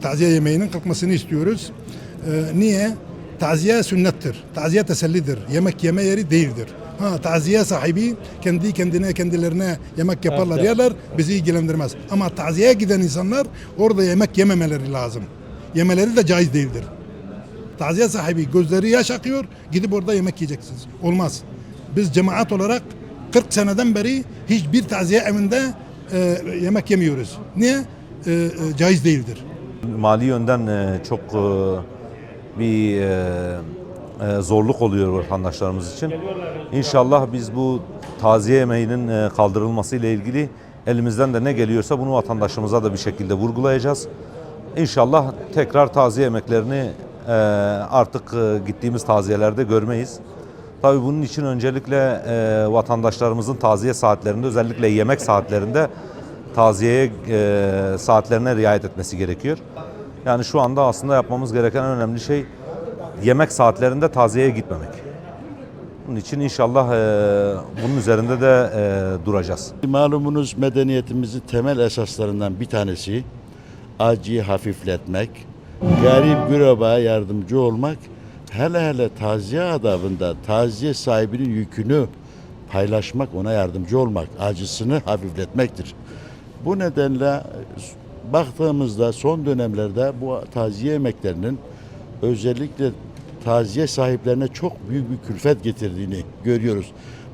taziye yemeğinin kalkmasını istiyoruz. E, niye? Taziye sünnettir. Taziye tesellidir. Yemek yeme yeri değildir. Ha, taziye sahibi kendi kendine kendilerine yemek yaparlar Evet. yerler bizi ilgilendirmez. Ama taziyeye giden insanlar orada yemek yememeleri lazım. Yemeleri de caiz değildir. Taziye sahibi gözleri yaş akıyor gidip orada yemek yiyeceksiniz. Olmaz. Biz cemaat olarak 40 seneden beri hiçbir taziye evinde e, yemek yemiyoruz. Niye? E, e, caiz değildir. Mali yönden e, çok e, bir e, zorluk oluyor vatandaşlarımız için. İnşallah biz bu taziye yemeğinin e, kaldırılması ile ilgili elimizden de ne geliyorsa bunu vatandaşımıza da bir şekilde vurgulayacağız. İnşallah tekrar taziye yemeklerini e, artık gittiğimiz taziyelerde görmeyiz. Tabii bunun için öncelikle vatandaşlarımızın taziye saatlerinde özellikle yemek saatlerinde taziyeye e, saatlerine riayet etmesi gerekiyor. Yani şu anda aslında yapmamız gereken en önemli şey yemek saatlerinde taziyeye gitmemek. Bunun için inşallah e, bunun üzerinde de e, duracağız. Malumunuz medeniyetimizin temel esaslarından bir tanesi acıyı hafifletmek, garip gürabaya yardımcı olmak, hele hele taziye adabında taziye sahibinin yükünü paylaşmak, ona yardımcı olmak, acısını hafifletmektir. Bu nedenle baktığımızda son dönemlerde bu taziye yemeklerinin özellikle taziye sahiplerine çok büyük bir külfet getirdiğini görüyoruz.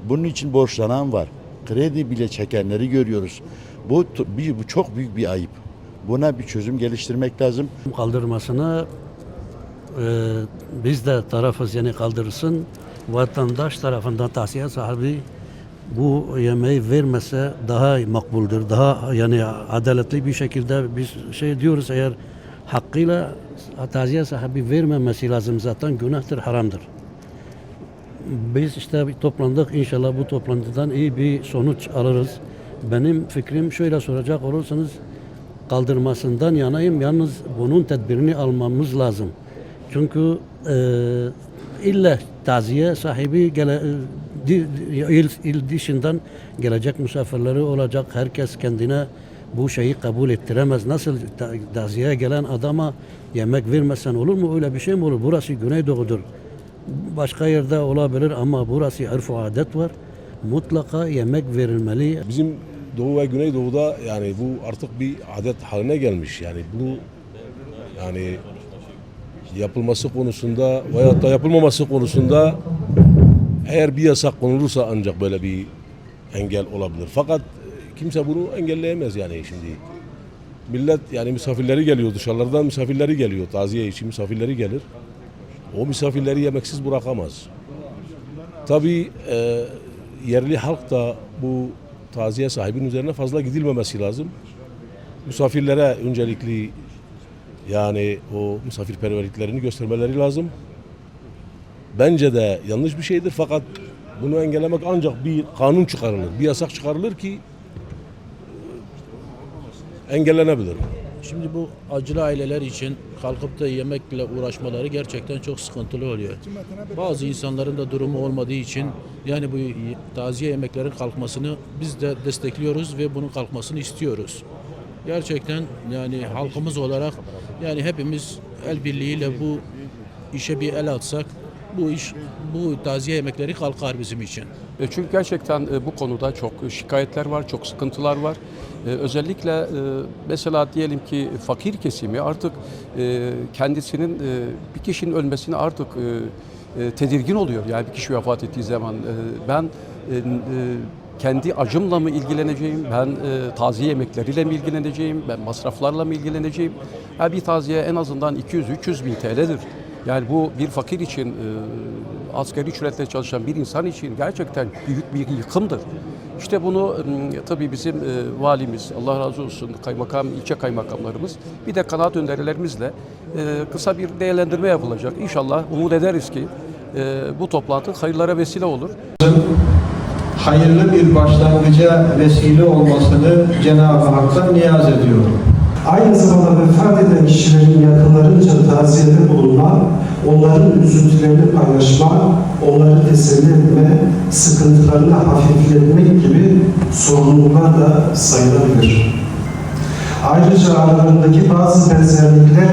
Bunun için borçlanan var. Kredi bile çekenleri görüyoruz. Bu, bu çok büyük bir ayıp. Buna bir çözüm geliştirmek lazım. kaldırmasına e, biz de tarafız yani kaldırırsın. Vatandaş tarafından tavsiye sahibi bu yemeği vermese daha makbuldür. Daha yani adaletli bir şekilde biz şey diyoruz eğer hakkıyla taziye sahibi vermemesi lazım zaten günahtır, haramdır. Biz işte toplandık inşallah bu toplantıdan iyi bir sonuç alırız. Benim fikrim şöyle soracak olursanız kaldırmasından yanayım. Yalnız bunun tedbirini almamız lazım. Çünkü e, illa taziye sahibi gele, il, il dışından gelecek misafirleri olacak. Herkes kendine bu şeyi kabul ettiremez. Nasıl ta- taziyeye gelen adama yemek vermezsen olur mu? Öyle bir şey mi olur? Burası Güneydoğu'dur. Başka yerde olabilir ama burası örf adet var. Mutlaka yemek verilmeli. Bizim Doğu ve Güneydoğu'da yani bu artık bir adet haline gelmiş. Yani bunu yani yapılması konusunda veyahut da yapılmaması konusunda eğer bir yasak konulursa ancak böyle bir engel olabilir. Fakat kimse bunu engelleyemez yani şimdi. Millet yani misafirleri geliyor dışarılardan misafirleri geliyor. Taziye için misafirleri gelir. O misafirleri yemeksiz bırakamaz. Tabii e, yerli halk da bu taziye sahibinin üzerine fazla gidilmemesi lazım. Misafirlere öncelikli yani o misafirperverliklerini göstermeleri lazım. Bence de yanlış bir şeydir fakat bunu engellemek ancak bir kanun çıkarılır, bir yasak çıkarılır ki e, engellenebilir. Şimdi bu acılı aileler için kalkıp da yemekle uğraşmaları gerçekten çok sıkıntılı oluyor. Bazı insanların da durumu olmadığı için yani bu taziye yemeklerin kalkmasını biz de destekliyoruz ve bunun kalkmasını istiyoruz. Gerçekten yani halkımız olarak yani hepimiz el birliğiyle bu işe bir el atsak bu iş bu taziye yemekleri kalkar bizim için. E, Çünkü gerçekten e, bu konuda çok şikayetler var, çok sıkıntılar var. E, Özellikle mesela diyelim ki fakir kesimi artık kendisinin bir kişinin ölmesine artık tedirgin oluyor. Yani bir kişi vefat ettiği zaman ben kendi acımla mı ilgileneceğim, ben e, taziye yemekleriyle mi ilgileneceğim, ben masraflarla mı ilgileneceğim? Yani bir taziye en azından 200-300 bin TL'dir. Yani bu bir fakir için, e, asgari ücretle çalışan bir insan için gerçekten büyük bir yıkımdır. İşte bunu tabii bizim e, valimiz, Allah razı olsun, kaymakam, ilçe kaymakamlarımız, bir de kanaat önerilerimizle e, kısa bir değerlendirme yapılacak. İnşallah umut ederiz ki bu toplantı hayırlara vesile olur. hayırlı bir başlangıca vesile olmasını Cenab-ı Hak'tan niyaz ediyorum. Aynı zamanda vefat eden kişilerin yakınlarınca taziyede bulunma, onların üzüntülerini paylaşma, onları teselli etme, sıkıntılarını hafifletmek gibi sorumluluklar da sayılabilir. Ayrıca aralarındaki bazı benzerlikler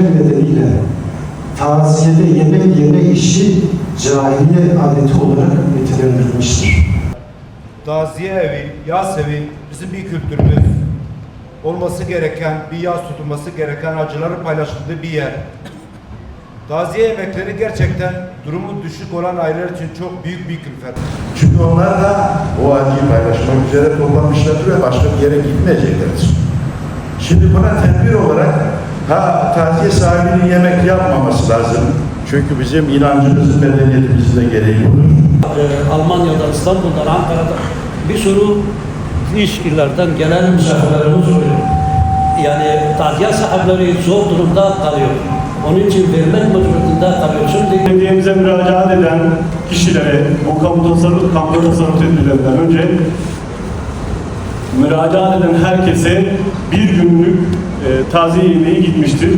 taziyede yemek yeme işi cahiliye adeti olarak nitelendirilmiştir. Taziye evi, yas evi bizim bir kültürümüz. Olması gereken, bir yas tutulması gereken acıların paylaşıldığı bir yer. Taziye yemekleri gerçekten durumu düşük olan aileler için çok büyük bir külfet. Çünkü onlar da o acıyı paylaşmak üzere toplanmışlardır ve başka bir yere gitmeyeceklerdir. Şimdi buna tedbir olarak ha taziye sahibinin yemek yapmaması lazım. Çünkü bizim inancımızın, medeniyetimizin de gereği budur. Ee, Almanya'dan, İstanbul'dan, Ankara'dan bir sürü iş illerden gelen misafirlerimiz oluyor. Yani taziye sahipleri zor durumda kalıyor. Onun için vermek mecburiyetinde kalıyor. Şimdi Belediyemize müracaat eden kişilere bu kamu tasarruf, kamu tasarruf tedbirlerinden önce müracaat eden herkese bir günlük e, taziye yemeği gitmiştir.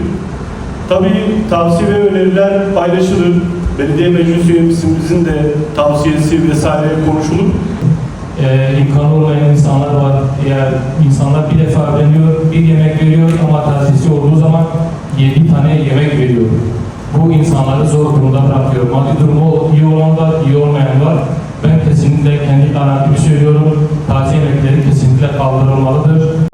Tabii tavsiye ve öneriler paylaşılır. Belediye meclis üyemizin de tavsiyesi vesaire konuşulur. E, imkanı olmayan insanlar var. Eğer insanlar bir defa veriyor, bir yemek veriyor ama tazisi olduğu zaman yedi tane yemek veriyor. Bu insanları zor durumda bırakıyor. Maddi durumu iyi olan var, iyi olmayan var. Ben kesinlikle kendi kanaatimi söylüyorum. Taziye yemekleri kesinlikle kaldırılmalıdır.